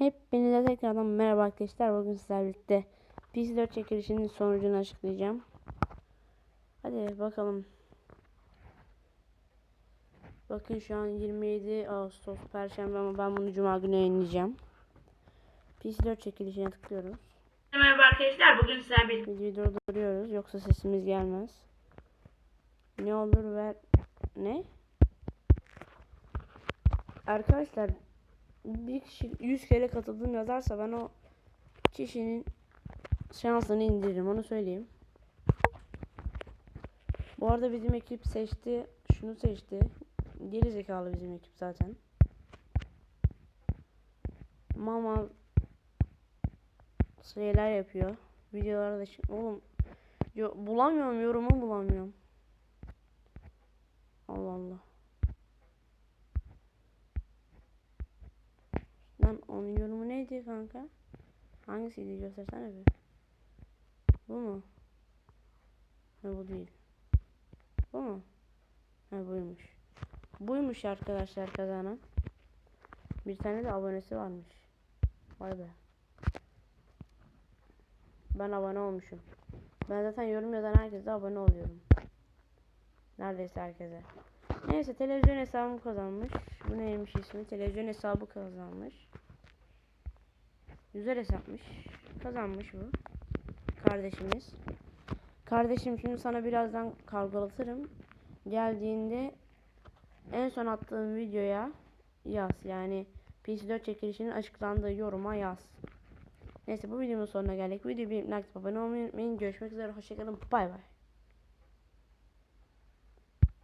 Hepinize tekrardan merhaba arkadaşlar. Bugün sizlerle birlikte PC4 çekilişinin sonucunu açıklayacağım. Hadi bakalım. Bakın şu an 27 Ağustos Perşembe ama ben bunu Cuma günü yayınlayacağım. PC4 çekilişine tıklıyoruz. Merhaba arkadaşlar. Bugün sizlerle birlikte Videoyu durduruyoruz yoksa sesimiz gelmez. Ne olur ver... Ne? Arkadaşlar bir kişi 100 kere katıldım yazarsa ben o kişinin şansını indiririm onu söyleyeyim. Bu arada bizim ekip seçti. Şunu seçti. Geri zekalı bizim ekip zaten. Mama şeyler yapıyor. Videolarda oğlum yo, bulamıyorum yorumu bulamıyorum. Allah Allah. Lan onun yorumu neydi kanka? Hangisiydi göstersene bir. Bu mu? Ha bu değil. Bu mu? Ha buymuş. Buymuş arkadaşlar kazanan. Bir tane de abonesi varmış. Vay be. Ben abone olmuşum. Ben zaten yorum yazan herkese abone oluyorum. Neredeyse herkese. Neyse televizyon hesabım kazanmış. Bu neymiş ismi? Televizyon hesabı kazanmış. Güzel hesapmış. Kazanmış bu. Kardeşimiz. Kardeşim şimdi sana birazdan kavgalatırım. Geldiğinde en son attığım videoya yaz. Yani PC4 çekilişinin açıklandığı yoruma yaz. Neyse bu videonun sonuna geldik. Videoyu beğenip like abone olmayı unutmayın. Görüşmek üzere. Hoşçakalın. Bay bay.